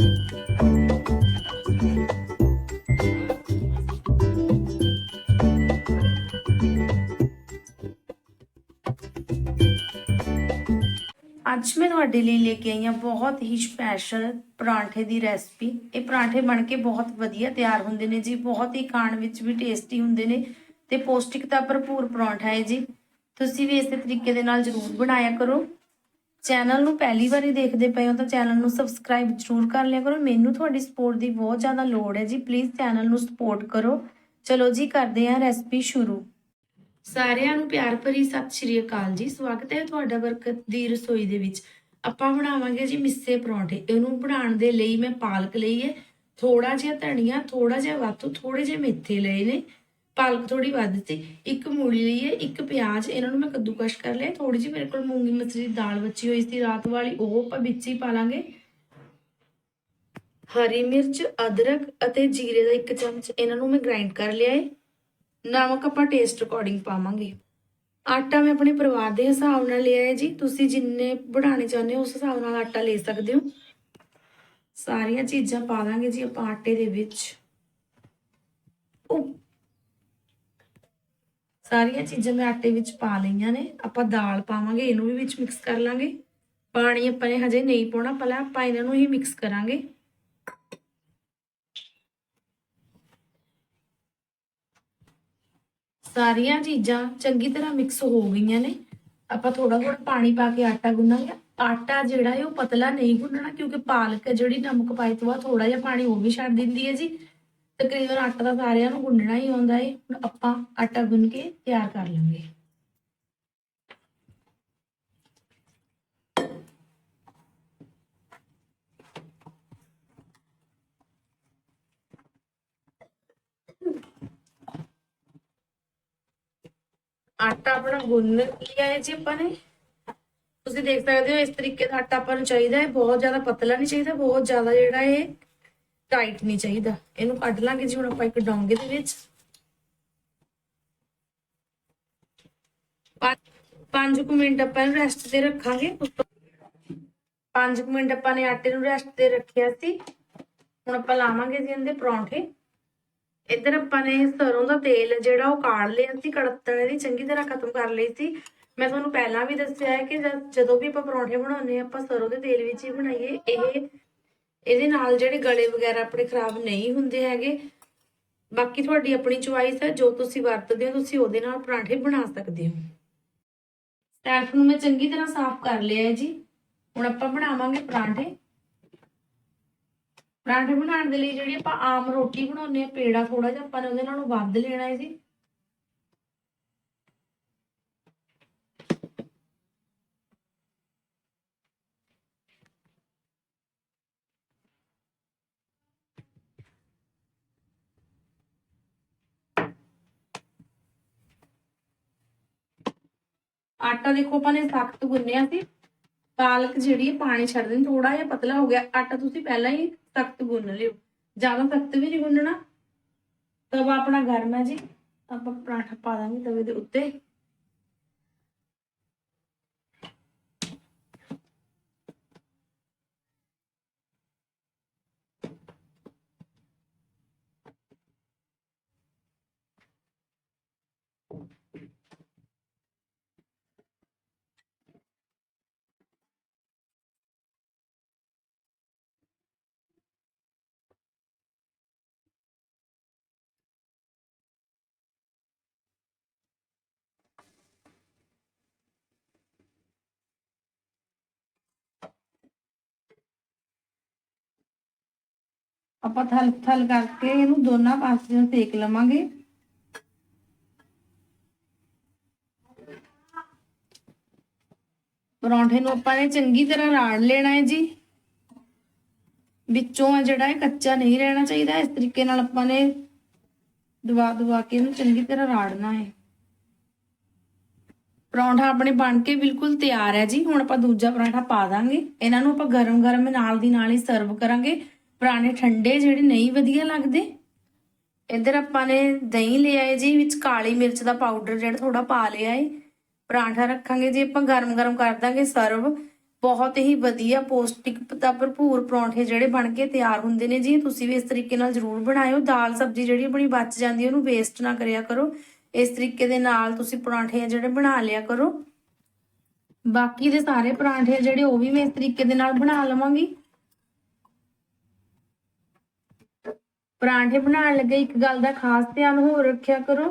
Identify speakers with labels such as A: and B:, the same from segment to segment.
A: ਅੱਜ ਮੈਂ ਤੁਹਾਡੇ ਲਈ ਲੈ ਕੇ ਆਈ ਹਾਂ ਬਹੁਤ ਹੀ ਸਪੈਸ਼ਲ ਪਰਾਂਠੇ ਦੀ ਰੈਸਪੀ ਇਹ ਪਰਾਂਠੇ ਬਣ ਕੇ ਬਹੁਤ ਵਧੀਆ ਤਿਆਰ ਹੁੰਦੇ ਨੇ ਜੀ, ਬਹੁਤ ਹੀ ਖਾਣ ਵਿੱਚ ਵੀ ਟੇਸਟੀ ਹੁੰਦੇ ਨੇ ਤੇ ਪੌਸ਼ਟਿਕਤਾ ਭਰਪੂਰ ਪਰਾਂਠਾ ਹੈ ਜੀ। ਤੁਸੀਂ ਵੀ ਇਸੇ ਤਰੀਕੇ ਦੇ ਨਾਲ ਜ਼ਰੂਰ ਬਣਾਇਆ ਕਰੋ। ਚੈਨਲ ਨੂੰ ਪਹਿਲੀ ਵਾਰੀ ਦੇਖਦੇ ਪਏ ਹੋ ਤਾਂ ਚੈਨਲ ਨੂੰ ਸਬਸਕ੍ਰਾਈਬ ਜ਼ਰੂਰ ਕਰ ਲਿਆ ਕਰੋ। ਮੈਨੂੰ ਤੁਹਾਡੀ ਸਪੋਰਟ ਦੀ ਬਹੁਤ ਜ਼ਿਆਦਾ ਲੋੜ ਹੈ ਜੀ। ਪਲੀਜ਼ ਚੈਨਲ ਨੂੰ ਸਪੋਰਟ ਕਰੋ। ਚਲੋ ਜੀ, ਕਰਦੇ ਹਾਂ ਰੈਸਪੀ ਸ਼ੁਰੂ। ਸਾਰਿਆਂ ਨੂੰ ਪਿਆਰ ਭਰੀ ਸਤਿ ਸ਼੍ਰੀ ਅਕਾਲ ਜੀ। ਸਵਾਗਤ ਹੈ ਤੁਹਾਡਾ ਬਰਕਤ ਦੀ ਰਸੋਈ ਦੇ ਵਿੱਚ। ਆਪਾਂ ਬਣਾਵਾਂਗੇ ਜੀ ਮਿੱਸੇ ਪਰੌਂਠੇ। ਇਹਨੂੰ ਬਣਾਉਣ ਦੇ ਲਈ ਮੈਂ ਪਾਲਕ ਲਈ ਹੈ। ਥੋੜਾ ਜਿਹਾ ਧਨੀਆ ਥੋੜਾ ਜਿਹਾ ਵਾਧੂ ਥੋੜੇ ਜਿਹੇ ਮੇਥੇ ਲਏ ਨੇ। ਪਾਲਕ ਥੋੜੀ ਵੱਧ ਸੀ ਇੱਕ ਮੂਲੀ ਲਈ ਹੈ, ਇੱਕ ਪਿਆਜ਼, ਇਹਨਾਂ ਨੂੰ ਮੈਂ ਕੱਦੂਕਸ਼ ਕਰ ਲਿਆ ਥੋੜੀ ਜਿਹੀ ਮੇਰੇ ਕੋਲ ਮੂੰਗੀ ਮਸਰੀ ਦੀ ਦਾਲ ਬਚੀ ਹੋਈ ਸੀ ਰਾਤ ਵਾਲੀ, ਉਹ ਆਪਾਂ ਵਿੱਚ ਹੀ ਪਾ ਲਾਂਗੇ। ਹਰੀ ਮਿਰਚ, ਅਦਰਕ ਅਤੇ ਜੀਰੇ ਦਾ ਇੱਕ ਚਮਚ, ਇਹਨਾਂ ਨੂੰ ਮੈਂ ਗ੍ਰਾਈਂਡ ਕਰ ਲਿਆ ਹੈ ਨਮਕ ਆਪਾਂ ਟੇਸਟ ਅਕੋਰਡਿੰਗ ਪਾਵਾਂਗੇ। ਆਟਾ ਮੈਂ ਆਪਣੇ ਪਰਿਵਾਰ ਦੇ ਹਿਸਾਬ ਨਾਲ ਲਿਆ ਹੈ ਜੀ, ਤੁਸੀਂ ਜਿੰਨੇ ਬਣਾਉਣੇ ਚਾਹੁੰਦੇ ਹੋ, ਉਸ ਹਿਸਾਬ ਨਾਲ ਆਟਾ ਲੈ ਸਕਦੇ ਹੋ। ਸਾਰੀਆਂ ਚੀਜ਼ਾਂ ਪਾ ਦਾਂਗੇ ਜੀ ਆਪਾਂ ਆਟੇ ਦੇ ਵਿੱਚ। ਉਹ ਸਾਰੀਆਂ ਚੀਜ਼ਾਂ ਮੈਂ ਆਟੇ ਵਿੱਚ ਪਾ ਲਈਆਂ ਨੇ। ਆਪਾਂ ਦਾਲ ਪਾਵਾਂਗੇ, ਇਹਨੂੰ ਵੀ ਵਿੱਚ ਮਿਕਸ ਕਰ ਲਾਂਗੇ। ਪਾਣੀ ਆਪਾਂ ਨੇ ਹਜੇ ਨਹੀਂ ਪਾਉਣਾ, ਪਹਿਲਾਂ ਆਪਾਂ ਇਹਨਾਂ ਨੂੰ ਹੀ ਮਿਕਸ ਕਰਾਂਗੇ। ਸਾਰੀਆਂ ਚੀਜ਼ਾਂ ਚੰਗੀ ਤਰ੍ਹਾਂ ਮਿਕਸ ਹੋ ਗਈਆਂ ਨੇ। ਆਪਾਂ ਥੋੜਾ ਥੋੜਾ ਪਾਣੀ ਪਾ ਕੇ ਆਟਾ ਗੁੰਨਾਂਗੇ। ਆਟਾ ਜਿਹੜਾ ਹੈ ਉਹ ਪਤਲਾ ਨਹੀਂ ਗੁੰਨਣਾ, ਕਿਉਂਕਿ ਪਾਲਕ ਹੈ ਜਿਹੜੀ ਨਮਕ ਪਾਈ ਤੋਂ ਬਾਅਦ ਥੋੜਾ ਜਿਹਾ ਪਾਣੀ ਉਹ ਵੀ ਛੱਡ ਦਿੰਦੀ ਹੈ ਜੀ। ਤਕਰੀਬਨ ਆਟਾ ਤਾਂ ਸਾਰਿਆਂ ਨੂੰ ਗੁੰਨਣਾ ਹੀ ਆਉਂਦਾ ਹੈ ਹੁਣ ਆਪਾਂ ਆਟਾ ਗੁੰਨ ਕੇ ਤਿਆਰ ਕਰ ਲਾਂਗੇ। ਆਟਾ ਆਪਣਾ ਗੁੰਨ ਲਿਆ ਹੈ ਜੀ ਆਪਾਂ ਨੇ। ਤੁਸੀਂ ਦੇਖ ਸਕਦੇ ਹੋ ਇਸ ਤਰੀਕੇ ਦਾ ਆਟਾ ਆਪਾਂ ਨੂੰ ਚਾਹੀਦਾ ਹੈ ਬਹੁਤ ਜ਼ਿਆਦਾ ਪਤਲਾ ਨਹੀਂ ਚਾਹੀਦਾ, ਬਹੁਤ ਜ਼ਿਆਦਾ ਜਿਹੜਾ ਇਹ ਟਾਈਟ ਨਹੀਂ ਚਾਹੀਦਾ। ਇਹਨੂੰ ਕੱਢ ਲਾਂਗੇ ਜੀ, ਹੁਣ ਆਪਾਂ ਇੱਕ ਡੋਂਗੇ ਦੇ ਵਿੱਚ। 5 ਮਿੰਟ ਆਪਾਂ ਨੂੰ ਰੈਸਟ ਤੇ ਰੱਖਾਂਗੇ। 5 ਮਿੰਟ ਆਪਾਂ ਨੇ ਆਟੇ ਨੂੰ ਰੈਸਟ ਤੇ ਰੱਖਿਆ ਸੀ। ਹੁਣ ਆਪਾਂ ਲਾਵਾਂਗੇ ਜੀ ਇਹਦੇ ਪਰੌਂਠੇ। ਇੱਧਰ ਆਪਾਂ ਨੇ ਸਰੋਂ ਦਾ ਤੇਲ ਜਿਹੜਾ ਉਹ ਕਾੜ ਲਿਆ ਸੀ, ਕੜਤਣ ਇਹਦੀ ਚੰਗੀ ਤਰ੍ਹਾਂ ਖਤਮ ਕਰ ਲਈ ਸੀ। ਮੈਂ ਤੁਹਾਨੂੰ ਪਹਿਲਾਂ ਵੀ ਦੱਸਿਆ ਹੈ ਕਿ ਜਦੋਂ ਵੀ ਆਪਾਂ ਪਰੌਂਠੇ ਬਣਾਉਂਦੇ ਆ ਆਪਾਂ ਸਰੋਂ ਦੇ ਤੇਲ ਵਿੱਚ ਹੀ ਬਣਾਈਏ। ਇਹ ਇਹਦੇ ਨਾਲ ਜਿਹੜੇ ਗਲੇ ਵਗੈਰਾ ਆਪਣੇ ਖਰਾਬ ਨਹੀਂ ਹੁੰਦੇ ਹੈਗੇ, ਬਾਕੀ ਤੁਹਾਡੀ ਆਪਣੀ ਚੁਆਇਸ ਹੈ, ਜੋ ਤੁਸੀਂ ਵਰਤਦੇ ਹੋ, ਤੁਸੀਂ ਉਹਦੇ ਨਾਲ ਪਰਾਂਠੇ ਬਣਾ ਸਕਦੇ ਹੋ। ਸਟੈਫ ਨੂੰ ਮੈਂ ਚੰਗੀ ਤਰ੍ਹਾਂ ਸਾਫ਼ ਕਰ ਲਿਆ ਹੈ ਜੀ। ਹੁਣ ਆਪਾਂ ਬਣਾਵਾਂਗੇ ਪਰਾਂਠੇ। ਪਰਾਂਠੇ ਬਣਾਉਣ ਦੇ ਲਈ ਜਿਹੜੀ ਆਪਾਂ ਆਮ ਰੋਟੀ ਬਣਾਉਂਦੇ ਆ ਪੇੜਾ ਥੋੜਾ ਜਿਹਾ ਆਪਾਂ ਨੇ ਉਹਦੇ ਨਾਲੋਂ ਵੱਧ ਲੈਣਾ ਹੈ ਜੀ। ਆਟਾ ਦੇਖੋ ਆਪਾਂ ਨੇ ਸਖਤ ਗੁੰਨਿਆ ਸੀ। ਪਾਲਕ ਜਿਹੜੀ ਪਾਣੀ ਛੱਡ ਦਿੰਦੀ ਥੋੜਾ ਜਿਹਾ ਪਤਲਾ ਹੋ ਗਿਆ। ਆਟਾ ਤੁਸੀਂ ਪਹਿਲਾਂ ਹੀ ਸਖਤ ਗੁੰਨ ਲਿਓ। ਜ਼ਿਆਦਾ ਸਖਤ ਵੀ ਨਹੀਂ ਗੁੰਨਣਾ। ਤਵਾ ਆਪਣਾ ਗਰਮ ਹੈ ਜੀ। ਆਪਾਂ ਪਰਾਂਠਾ ਪਾ ਦਾਂਗੇ ਤਵੇ ਦੇ ਉੱਤੇ। ਆਪਾਂ ਥਲ ਥਲ ਕਰਕੇ ਇਹਨੂੰ ਦੋਨਾਂ ਪਾਸਿਆਂ ਸੇਕ ਲਵਾਂਗੇ। ਪਰੌਂਠੇ ਨੂੰ ਆਪਾਂ ਨੇ ਚੰਗੀ ਤਰ੍ਹਾਂ ਰਾੜ ਲੈਣਾ ਹੈ ਜੀ। ਵਿੱਚੋਂ ਆ ਜਿਹੜਾ ਇਹ ਕੱਚਾ ਨਹੀਂ ਰਹਿਣਾ ਚਾਹੀਦਾ, ਇਸ ਤਰੀਕੇ ਨਾਲ ਆਪਾਂ ਨੇ ਦਵਾ ਦਵਾ ਕੇ ਇਹਨੂੰ ਚੰਗੀ ਤਰ੍ਹਾਂ ਰਾੜਨਾ ਹੈ। ਪਰੌਂਠਾ ਆਪਣੇ ਬਣ ਕੇ ਬਿਲਕੁਲ ਤਿਆਰ ਹੈ ਜੀ। ਹੁਣ ਆਪਾਂ ਦੂਜਾ ਪਰੌਂਠਾ ਪਾ ਦਾਂਗੇ। ਇਹਨਾਂ ਨੂੰ ਆਪਾਂ ਗਰਮ-ਗਰਮ ਨਾਲ ਦੀ ਨਾਲ ਹੀ ਸਰਵ ਕਰਾਂਗੇ। ਪੁਰਾਣੇ ਠੰਡੇ ਜਿਹੜੇ ਨਹੀਂ ਵਧੀਆ ਲੱਗਦੇ, ਇੱਧਰ ਆਪਾਂ ਨੇ ਦਹੀਂ ਲਿਆ ਹੈ ਜੀ, ਵਿੱਚ ਕਾਲੀ ਮਿਰਚ ਦਾ ਪਾਊਡਰ ਜਿਹੜਾ ਥੋੜਾ ਪਾ ਲਿਆ ਹੈ ਪਰਾਂਠਾ ਰੱਖਾਂਗੇ ਜੀ ਆਪਾਂ, ਗਰਮ-ਗਰਮ ਕਰ ਦਾਂਗੇ ਸਰਵ ਬਹੁਤ ਹੀ ਵਧੀਆ ਪੌਸ਼ਟਿਕ ਤਾਂ ਭਰਪੂਰ ਪਰੌਂਠੇ ਜਿਹੜੇ ਬਣ ਕੇ ਤਿਆਰ ਹੁੰਦੇ ਨੇ ਜੀ। ਤੁਸੀਂ ਵੀ ਇਸ ਤਰੀਕੇ ਨਾਲ ਜ਼ਰੂਰ ਬਣਾਇਓ। ਦਾਲ ਸਬਜ਼ੀ ਜਿਹੜੀ ਆਪਣੀ ਬਚ ਜਾਂਦੀ ਹੈ, ਉਹਨੂੰ ਵੇਸਟ ਨਾ ਕਰਿਆ ਕਰੋ। ਇਸ ਤਰੀਕੇ ਦੇ ਨਾਲ ਤੁਸੀਂ ਪਰਾਂਠੇ ਆ ਜਿਹੜੇ ਬਣਾ ਲਿਆ ਕਰੋ। ਬਾਕੀ ਦੇ ਸਾਰੇ ਪਰਾਂਠੇ ਜਿਹੜੇ ਉਹ ਵੀ ਮੈਂ ਇਸ ਤਰੀਕੇ ਦੇ ਨਾਲ ਬਣਾ ਲਵਾਂਗੀ। ਪਰਾਂਠੇ ਬਣਾਉਣ ਲੱਗੇ, ਇੱਕ ਗੱਲ ਦਾ ਖਾਸ ਧਿਆਨ ਹੋਰ ਰੱਖਿਆ ਕਰੋ,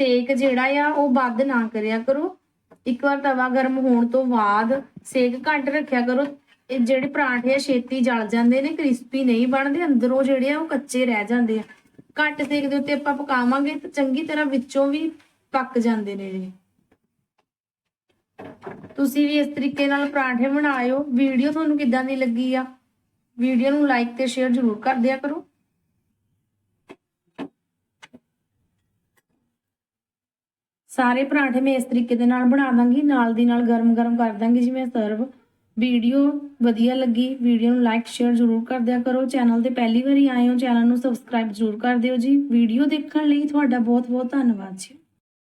A: ਸੇਕ ਜਿਹੜਾ ਆ, ਉਹ ਵੱਧ ਨਾ ਕਰਿਆ ਕਰੋ। ਇੱਕ ਵਾਰ ਤਵਾ ਗਰਮ ਹੋਣ ਤੋਂ ਬਾਅਦ ਸੇਕ ਘੱਟ ਰੱਖਿਆ ਕਰੋ। ਇਹ ਜਿਹੜੇ ਪਰਾਂਠੇ ਆ, ਛੇਤੀ ਜਲ ਜਾਂਦੇ ਨੇ, ਕ੍ਰਿਸਪੀ ਨਹੀਂ ਬਣਦੇ, ਅੰਦਰੋਂ ਜਿਹੜੇ ਆ, ਉਹ ਕੱਚੇ ਰਹਿ ਜਾਂਦੇ ਆ। ਘੱਟ ਸੇਕ ਦੇ ਉੱਤੇ ਆਪਾਂ ਪਕਾਵਾਂਗੇ ਤਾਂ ਚੰਗੀ ਤਰ੍ਹਾਂ ਵਿੱਚੋਂ ਵੀ ਪੱਕ ਜਾਂਦੇ ਨੇ ਜੀ ਤੁਸੀਂ ਵੀ ਇਸ ਤਰੀਕੇ ਨਾਲ ਪਰਾਂਠੇ ਬਣਾਇਓ। ਵੀਡੀਓ ਤੁਹਾਨੂੰ ਕਿੱਦਾਂ ਦੀ ਲੱਗੀ ਆ? ਵੀਡੀਓ ਨੂੰ ਲਾਈਕ ਤੇ ਸ਼ੇਅਰ ਜ਼ਰੂਰ ਕਰ ਦਿਆ ਕਰੋ। ਸਾਰੇ ਪਰਾਂਠੇ ਮੈਂ ਇਸ ਤਰੀਕੇ ਦੇ ਨਾਲ ਬਣਾ ਦਾਂਗੀ, ਨਾਲ ਦੀ ਨਾਲ ਗਰਮ-ਗਰਮ ਕਰ ਦਾਂਗੀ ਜੀ ਮੈਂ ਸਰਵ ਵੀਡੀਓ ਵਧੀਆ ਲੱਗੀ, ਵੀਡੀਓ ਨੂੰ ਲਾਈਕ ਸ਼ੇਅਰ ਜ਼ਰੂਰ ਕਰ ਦਿਆ ਕਰੋ। ਚੈਨਲ ਤੇ ਪਹਿਲੀ ਵਾਰੀ ਆਏ ਹੋ ਚੈਨਲ ਨੂੰ ਸਬਸਕ੍ਰਾਈਬ ਜ਼ਰੂਰ ਕਰ ਦਿਓ ਜੀ। ਵੀਡੀਓ ਦੇਖਣ ਲਈ ਤੁਹਾਡਾ ਬਹੁਤ-ਬਹੁਤ ਧੰਨਵਾਦ ਜੀ।